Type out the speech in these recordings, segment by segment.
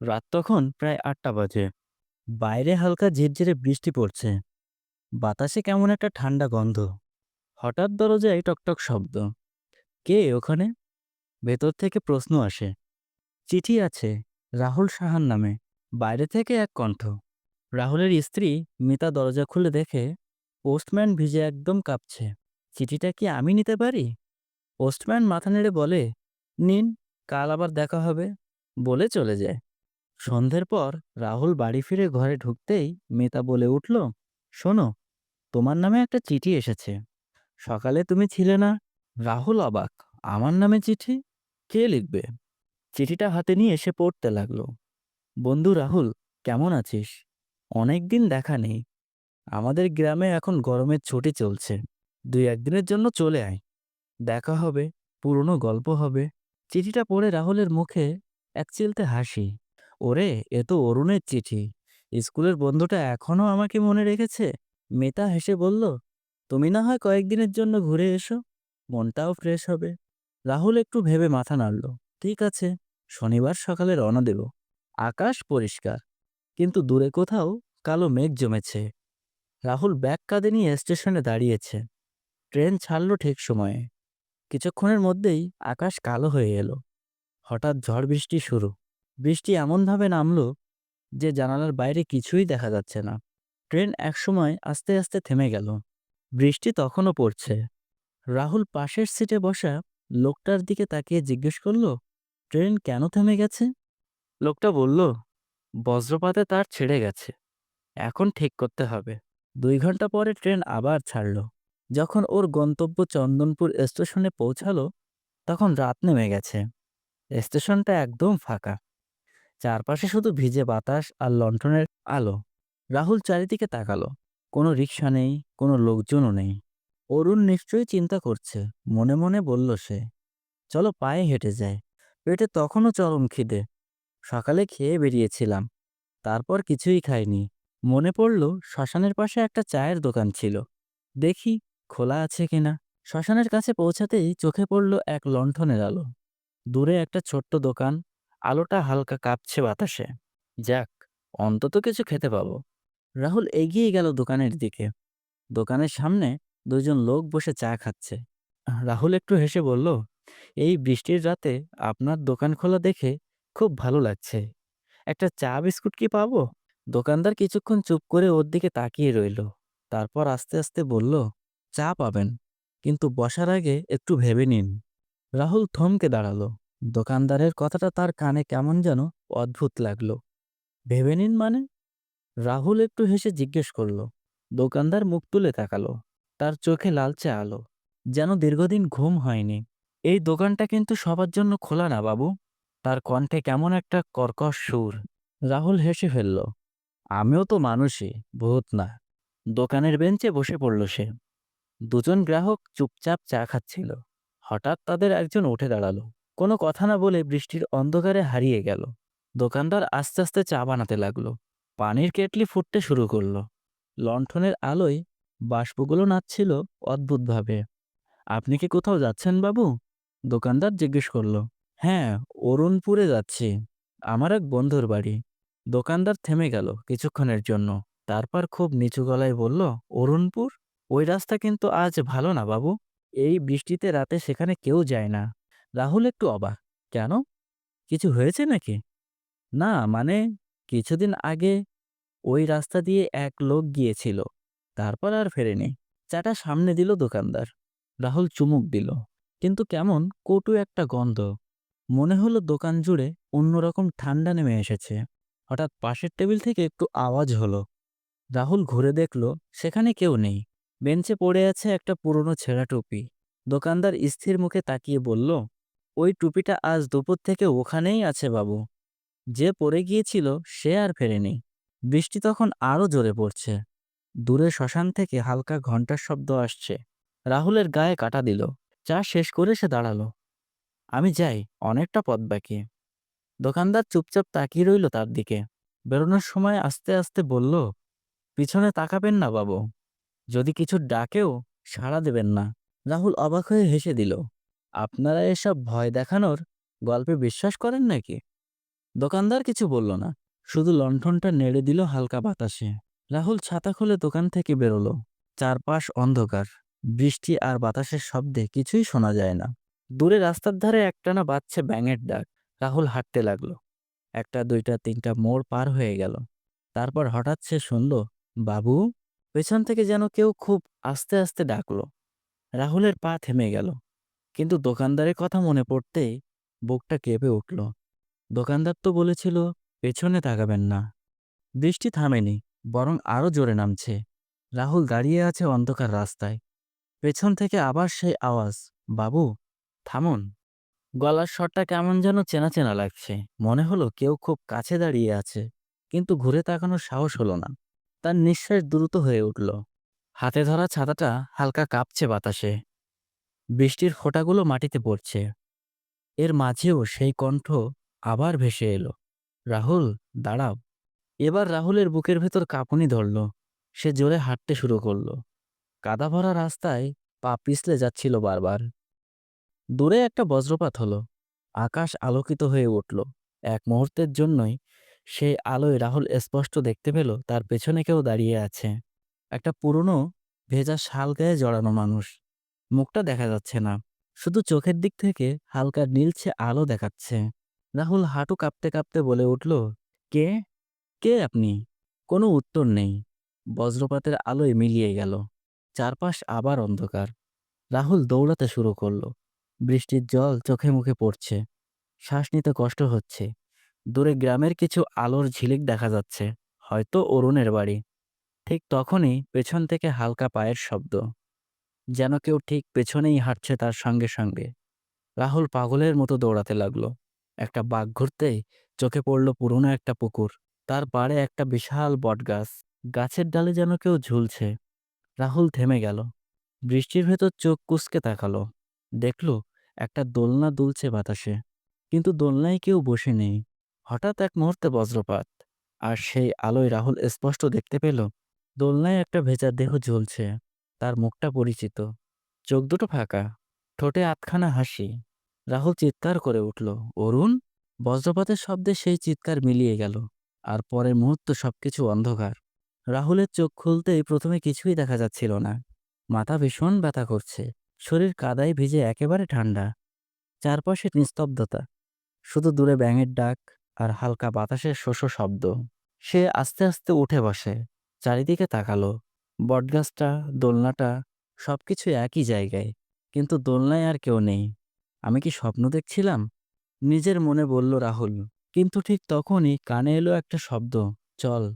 রাত তখন প্রায় আটটা বাজে। বাইরে হালকা ঝিরঝিরে বৃষ্টি পড়ছে। বাতাসে কেমন একটা ঠান্ডা গন্ধ। হঠাৎ দরজায় টকটক শব্দ। কে ওখানে? ভেতর থেকে প্রশ্ন আসে। চিঠি আছে রাহুল সাহার নামে। বাইরে থেকে এক কণ্ঠ। রাহুলের স্ত্রী মিতা দরজা খুলে দেখে পোস্টম্যান ভিজে একদম কাঁপছে। চিঠিটা কি আমি নিতে পারি? পোস্টম্যান মাথা নেড়ে বলে, নিন, কাল আবার দেখা হবে। বলে চলে যায়। সন্ধ্যের পর রাহুল বাড়ি ফিরে ঘরে ঢুকতেই মেতা বলে উঠল, শোনো, তোমার নামে একটা চিঠি এসেছে। সকালে তুমি ছিলে না রাহুল অবাক, আমার নামে চিঠি? কে লিখবে চিঠিটা হাতে নিয়ে এসে পড়তে লাগল। বন্ধু রাহুল, কেমন আছিস? অনেক দিন দেখা নেই। আমাদের গ্রামে এখন গরমের ছুটি চলছে। দুই একদিনের জন্য চলে আয়। দেখা হবে, পুরনো গল্প হবে চিঠিটা পড়ে রাহুলের মুখে এক চিলতে হাসি। ওরে, এ তো অরুণের চিঠি। স্কুলের বন্ধুটা এখনও আমাকে মনে রেখেছে। মেতা হেসে বলল, তুমি না হয় কয়েকদিনের জন্য ঘুরে এসো, মনটাও ফ্রেশ হবে। রাহুল একটু ভেবে মাথা নাড়ল, ঠিক আছে, শনিবার সকালে রওনা দেব। আকাশ পরিষ্কার, কিন্তু দূরে কোথাও কালো মেঘ জমেছে। রাহুল ব্যাগ কাঁধে নিয়ে স্টেশনে দাঁড়িয়েছে। ট্রেন ছাড়ল ঠিক সময়ে। কিছুক্ষণের মধ্যেই আকাশ কালো হয়ে এলো। হঠাৎ ঝড় বৃষ্টি শুরু। বৃষ্টি এমনভাবে নামল যে জানালার বাইরে কিছুই দেখা যাচ্ছে না। ট্রেন একসময় আস্তে আস্তে থেমে গেল। বৃষ্টি তখনও পড়ছে। রাহুল পাশের সিটে বসা লোকটার দিকে তাকিয়ে জিজ্ঞেস করল, ট্রেন কেন থেমে গেছে? লোকটা বলল, বজ্রপাতে তার ছেড়ে গেছে। এখন ঠিক করতে হবে। দুই ঘণ্টা পরে ট্রেন আবার ছাড়ল। যখন ওর গন্তব্য চন্দনপুর স্টেশনে পৌঁছালো, তখন রাত নেমে গেছে। স্টেশনটা একদম ফাঁকা। চারপাশে শুধু ভিজে বাতাস আর লণ্ঠনের আলো। রাহুল চারিদিকে তাকালো। কোনো রিক্সা নেই, কোনো লোকজনও নেই। অরুণ নিশ্চয়ই চিন্তা করছে। মনে মনে বলল সে, চলো পায়ে হেঁটে যায় পেটে তখনও চরম খিদে। সকালে খেয়ে বেরিয়েছিলাম। তারপর কিছুই খাইনি। মনে পড়ল শ্মশানের পাশে একটা চায়ের দোকান ছিল। দেখি খোলা আছে কিনা শ্মশানের কাছে পৌঁছাতেই চোখে পড়ল এক লণ্ঠনের আলো। দূরে একটা ছোট্ট দোকান আলোটা হালকা কাঁপছে বাতাসে। যাক, অন্তত কিছু খেতে পাবো। রাহুল এগিয়ে গেল দোকানের দিকে। দোকানের সামনে দুজন লোক বসে চা খাচ্ছে। রাহুল একটু হেসে বলল, এই বৃষ্টির রাতে আপনার দোকান খোলা দেখে খুব ভালো লাগছে। একটা চা বিস্কুট কি পাবো? দোকানদার কিছুক্ষণ চুপ করে ওর দিকে তাকিয়ে রইল। তারপর আস্তে আস্তে বলল, চা পাবেন, কিন্তু বসার আগে একটু ভেবে নিন। রাহুল থমকে দাঁড়াল। দোকানদারের কথাটা তার কানে কেমন যেন অদ্ভুত লাগল। ভেবে নিন মানে? রাহুল একটু হেসে জিজ্ঞেস করল। দোকানদার মুখ তুলে তাকালো। তার চোখে লালচে আলো। যেন দীর্ঘদিন ঘুম হয়নি। এই দোকানটা কিন্তু সবার জন্য খোলা না, বাবু। তার কণ্ঠে কেমন একটা কর্কশ সুর। রাহুল হেসে ফেলল। আমিও তো মানুষই, ভূত না। দোকানের বেঞ্চে বসে পড়ল সে। দুজন গ্রাহক চুপচাপ চা খাচ্ছিল। হঠাৎ তাদের একজন উঠে দাঁড়াল। কোনো কথা না বলে বৃষ্টির অন্ধকারে হারিয়ে গেল। দোকানদার আস্তে আস্তে চা বানাতে লাগল। পানির কেটলি ফুটতে শুরু করল। লণ্ঠনের আলোয় বাষ্পগুলো নাচছিল অদ্ভুতভাবে। আপনি কি কোথাও যাচ্ছেন বাবু? দোকানদার জিজ্ঞেস করল। হ্যাঁ অরুণপুরে যাচ্ছি। আমার এক বন্ধুর বাড়ি। দোকানদার থেমে গেল কিছুক্ষণের জন্য। তারপর খুব নিচু গলায় বলল, অরুণপুর? ওই রাস্তা কিন্তু আজ ভালো না বাবু। এই বৃষ্টিতে রাতে সেখানে কেউ যায় না। রাহুল একটু অবাক। কেন? কিছু হয়েছে নাকি? না মানে কিছুদিন আগে ওই রাস্তা দিয়ে এক লোক গিয়েছিল। তারপর আর ফেরেনি। চাটা সামনে দিল দোকানদার। রাহুল চুমুক দিল। কিন্তু কেমন? কটু একটা গন্ধ। মনে হলো দোকান জুড়ে অন্যরকম ঠান্ডা নেমে এসেছে। হঠাৎ পাশের টেবিল থেকে একটু আওয়াজ হলো। রাহুল ঘুরে দেখল, সেখানে কেউ নেই। বেঞ্চে পড়ে আছে একটা পুরনো ছেঁড়া টুপি। দোকানদার স্থির মুখে তাকিয়ে বলল ওই টুপিটা আজ দুপুর থেকে ওখানেই আছে বাবু। যে পড়ে গিয়েছিল সে আর ফেরেনি। বৃষ্টি তখন আরও জোরে পড়ছে। দূরে শ্মশান থেকে হালকা ঘণ্টার শব্দ আসছে। রাহুলের গায়ে কাটা দিল। চা শেষ করে সে দাঁড়াল। আমি যাই, অনেকটা পথ বাকি। দোকানদার চুপচাপ তাকিয়ে রইল তার দিকে। বেরোনোর সময় আস্তে আস্তে বলল, পিছনে তাকাবেন না বাবু। যদি কিছু ডাকেও সাড়া দেবেন না। রাহুল অবাক হয়ে হেসে দিল আপনারা এসব ভয় দেখানোর গল্পে বিশ্বাস করেন নাকি? দোকানদার কিছু বলল না, শুধু লণ্ঠনটা নেড়ে দিল হালকা বাতাসে। রাহুল ছাতা খুলে দোকান থেকে বেরোলো। চারপাশ অন্ধকার। বৃষ্টি আর বাতাসের শব্দে কিছুই শোনা যায় না। দূরে রাস্তার ধারে একটানা বাজছে ব্যাঙের ডাক। রাহুল হাঁটতে লাগল। একটা, দুইটা, তিনটা মোড় পার হয়ে গেল। তারপর হঠাৎ সে শুনল, বাবু, পেছন থেকে যেন কেউ খুব আস্তে আস্তে ডাকলো। রাহুলের পা থেমে গেল। কিন্তু দোকানদারের কথা মনে পড়তেই বুকটা কেঁপে উঠল। দোকানদার তো বলেছিল, পেছনে তাকাবেন না। বৃষ্টি থামেনি, বরং আরও জোরে নামছে। রাহুল দাঁড়িয়ে আছে অন্ধকার রাস্তায়। পেছন থেকে আবার সেই আওয়াজ, বাবু, থামুন। গলার স্বরটা কেমন যেন চেনা চেনা লাগছে, মনে হলো কেউ খুব কাছে দাঁড়িয়ে আছে, কিন্তু ঘুরে তাকানোর সাহস হলো না। তার নিঃশ্বাস দ্রুত হয়ে উঠল। হাতে ধরা ছাতাটা হালকা কাঁপছে বাতাসে। বৃষ্টির ফোঁটাগুলো মাটিতে পড়ছে। এর মাঝেও সেই কণ্ঠ আবার ভেসে এলো। রাহুল, দাঁড়াও। এবার রাহুলের বুকের ভেতর কাঁপুনি ধরল। সে জোরে হাঁটতে শুরু করল। কাদা ভরা রাস্তায় পা পিছলে যাচ্ছিল বারবার। দূরে একটা বজ্রপাত হলো। আকাশ আলোকিত হয়ে উঠল। এক মুহূর্তের জন্যই সেই আলোয় রাহুল স্পষ্ট দেখতে পেল তার পেছনে কেউ দাঁড়িয়ে আছে। একটা পুরনো, ভেজা শাল গায়ে জড়ানো মানুষ। মুখটা দেখা যাচ্ছে না। শুধু চোখের দিক থেকে হালকা নীলছে আলো দেখাচ্ছে। রাহুল হাঁটু কাঁপতে কাঁপতে বলে উঠল, কে? কে আপনি? কোনো উত্তর নেই। বজ্রপাতের আলোয় মিলিয়ে গেল। চারপাশ আবার অন্ধকার। রাহুল দৌড়াতে শুরু করল। বৃষ্টির জল চোখে মুখে পড়ছে। শ্বাস নিতে কষ্ট হচ্ছে। দূরে গ্রামের কিছু আলোর ঝিলিক দেখা যাচ্ছে। হয়তো অরুণের বাড়ি। ঠিক তখনই পেছন থেকে হালকা পায়ের শব্দ। যেন কেউ ঠিক পেছনেই হাঁটছে তার সঙ্গে সঙ্গে। রাহুল পাগলের মতো দৌড়াতে লাগল। একটা বাঘ ঘুরতেই চোখে পড়ল পুরনো একটা পুকুর। তার পাড়ে একটা বিশাল বটগাছ। গাছের ডালে যেন কেউ ঝুলছে। রাহুল থেমে গেল। বৃষ্টির ভেতর চোখ কুসকে তাকালো। দেখল, একটা দোলনা দুলছে বাতাসে। কিন্তু দোলনায় কেউ বসে নেই। হঠাৎ এক মুহূর্তে বজ্রপাত। আর সেই আলোয় রাহুল স্পষ্ট দেখতে পেল, দোলনায় একটা ভেজা দেহ ঝুলছে। তার মুখটা পরিচিত। চোখ দুটো ফাঁকা, ঠোঁটে আতখানা হাসি। রাহুল চিৎকার করে উঠল, অরুণ? বজ্রপাতের শব্দে সেই চিৎকার মিলিয়ে গেল, আর পরের মুহূর্ত সবকিছু অন্ধকার। রাহুলের চোখ খুলতেই প্রথমে কিছুই দেখা যাচ্ছিল না। মাথা ভীষণ ব্যথা করছে, শরীর কাদায় ভিজে একেবারে ঠান্ডা। চারপাশে নিস্তব্ধতা, শুধু দূরে ব্যাঙের ডাক আর হালকা বাতাসের শোষো শব্দ। সে আস্তে আস্তে উঠে বসে, চারিদিকে তাকালো বটগাছটা, দোলনাটা সবকিছু একই জায়গায়। কিন্তু দোলনায় আর কেউ নেই। আমি কি স্বপ্ন দেখছিলাম? নিজের মনে বলল রাহুল। কিন্তু ঠিক তখনই কানে এলো একটা শব্দ, চল,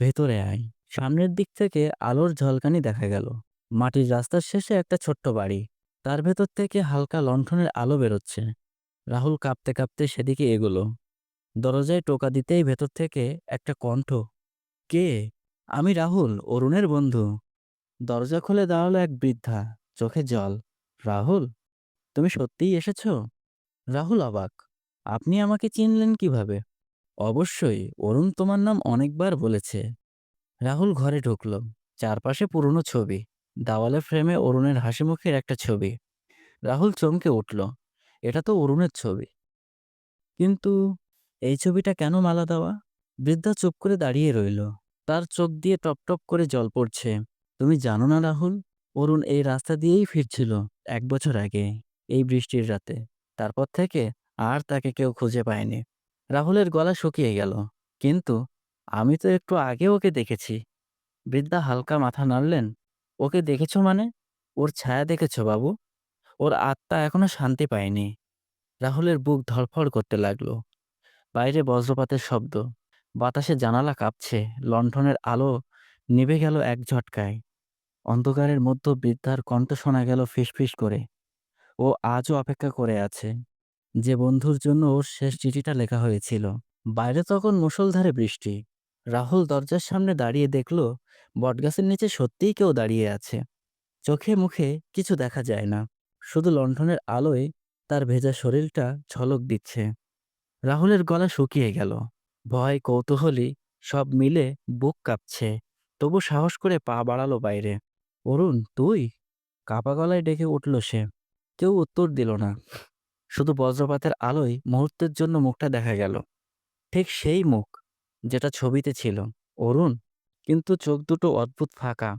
ভেতরে আয়। সামনের দিক থেকে আলোর ঝলকানি দেখা গেল। মাটির রাস্তার শেষে একটা ছোট্ট বাড়ি। তার ভেতর থেকে হালকা লণ্ঠনের আলো বেরোচ্ছে। রাহুল কাঁপতে কাঁপতে সেদিকে এগোলো। দরজায় টোকা দিতেই ভেতর থেকে একটা কণ্ঠ, কে? আমি রাহুল, অরুণের বন্ধু। দরজা খুলে দাঁড়াল এক বৃদ্ধা, চোখে জল। রাহুল, তুমি সত্যিই এসেছ? রাহুল অবাক। আপনি আমাকে চিনলেন কীভাবে? অবশ্যই, অরুণ তোমার নাম অনেকবার বলেছে। রাহুল ঘরে ঢুকল। চারপাশে পুরনো ছবি। দেওয়ালে ফ্রেমে অরুণের হাসি মুখের একটা ছবি। রাহুল চমকে উঠল। এটা তো অরুণের ছবি। কিন্তু, এই ছবিটা কেন মালা দেওয়া? বৃদ্ধা চুপ করে দাঁড়িয়ে রইল। তার চোখ দিয়ে টপ টপ করে জল পড়ছে। তুমি জানো না রাহুল, অরুণ এই রাস্তা দিয়েই ফিরছিল এক বছর আগে, এই বৃষ্টির রাতে। তারপর থেকে আর তাকে কেউ খুঁজে পায়নি। রাহুলের গলা শুকিয়ে গেল। কিন্তু আমি তো একটু আগে ওকে দেখেছি। বৃদ্ধা হালকা মাথা নাড়লেন। ওকে দেখেছ মানে? ওর ছায়া দেখেছ বাবু? ওর আত্মা এখনও শান্তি পায়নি। রাহুলের বুক ধড়ফড় করতে লাগল। বাইরে বজ্রপাতের শব্দ। বাতাসে জানালা কাঁপছে, লণ্ঠনের আলো নিভে গেল এক ঝটকায়। অন্ধকারের মধ্যে বৃদ্ধার কণ্ঠ শোনা গেল ফিসফিস করে। ও আজও অপেক্ষা করে আছে। যে বন্ধুর জন্য ওর শেষ চিঠিটা লেখা হয়েছিল। বাইরে তখন মুষলধারে বৃষ্টি। রাহুল দরজার সামনে দাঁড়িয়ে দেখল, বটগাছের নিচে সত্যিই কেউ দাঁড়িয়ে আছে। চোখে মুখে কিছু দেখা যায় না। শুধু লণ্ঠনের আলোয় তার ভেজা শরীরটা ঝলক দিচ্ছে। রাহুলের গলা শুকিয়ে গেল। ভয়, কৌতূহলী, সব মিলে বুক কাঁপছে। তবু সাহস করে পা বাড়ালো বাইরে। অরুণ, তুই? কাপা গলায় ডেকে উঠল সে। কেউ উত্তর দিল না। শুধু বজ্রপাতের আলোয় মুহূর্তের জন্য মুখটা দেখা গেল। ঠিক সেই মুখ যেটা ছবিতে ছিল। অরুণ, কিন্তু চোখ দুটো অদ্ভুত ফাঁকা।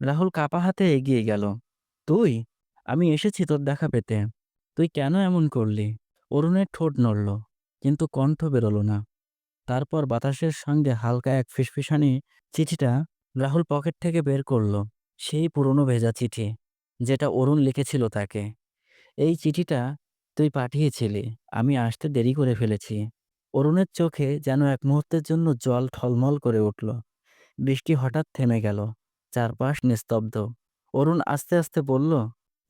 রাহুল কাপা হাতে এগিয়ে গেল। তুই? আমি এসেছি তোর দেখা পেতে। তুই কেন এমন করলি? অরুণের ঠোঁট নড়ল, কিন্তু কণ্ঠ বেরোলো না। তারপর বাতাসের সঙ্গে হালকা এক ফিসফিসানি চিঠিটা রাহুল পকেট থেকে বের করল, সেই পুরনো ভেজা চিঠি, যেটা অরুণ লিখেছিল তাকে। এই চিঠিটা তুই পাঠিয়েছিলি, আমি আসতে দেরি করে ফেলেছি। অরুণের চোখে যেন এক মুহূর্তের জন্য জল ঠলমল করে উঠল। বৃষ্টি হঠাৎ থেমে গেল, চারপাশ নিস্তব্ধ। অরুণ আস্তে আস্তে বলল,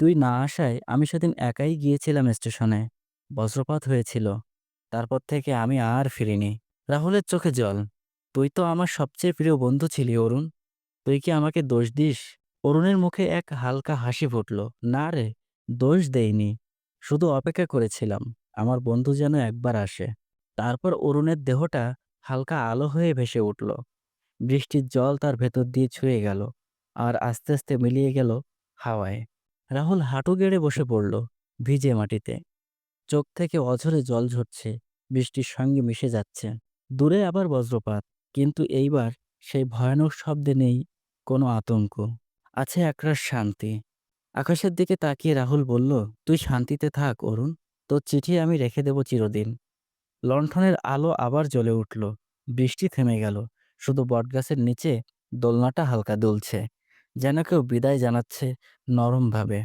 তুই না আসায় আমি সেদিন একাই গিয়েছিলাম স্টেশনে। বজ্রপাত হয়েছিল। তারপর থেকে আমি আর ফিরিনি। রাহুলের চোখে জল। তুই তো আমার সবচেয়ে প্রিয় বন্ধু ছিলি, অরুণ। তুই কি আমাকে দোষ দিস? অরুণের মুখে এক হালকা হাসি ফুটল। না রে, দোষ দেইনি। শুধু অপেক্ষা করেছিলাম, আমার বন্ধু যেন একবার আসে। তারপর অরুণের দেহটা হালকা আলো হয়ে ভেসে উঠল। বৃষ্টির জল তার ভেতর দিয়ে ছুঁয়ে গেল আর আস্তে আস্তে মিলিয়ে গেল হাওয়ায়। রাহুল হাঁটু গেড়ে বসে পড়ল ভিজে মাটিতে। চোখ থেকে অঝরে জল ঝরছে, বৃষ্টির সঙ্গে মিশে যাচ্ছে। দূরে আবার বজ্রপাত, কিন্তু এইবার সেই ভয়ানক শব্দে নেই কোনো আতঙ্ক। আছে একরাশ শান্তি। আকাশের দিকে তাকিয়ে রাহুল বলল, তুই শান্তিতে থাক, অরুণ। তোর চিঠি আমি রেখে দেব চিরদিন। লণ্ঠনের আলো আবার জ্বলে উঠল। বৃষ্টি থেমে গেল। শুধু বটগাছের নিচে দোলনাটা হালকা দুলছে। যেন কেউ বিদায় জানাচ্ছে নরমভাবে।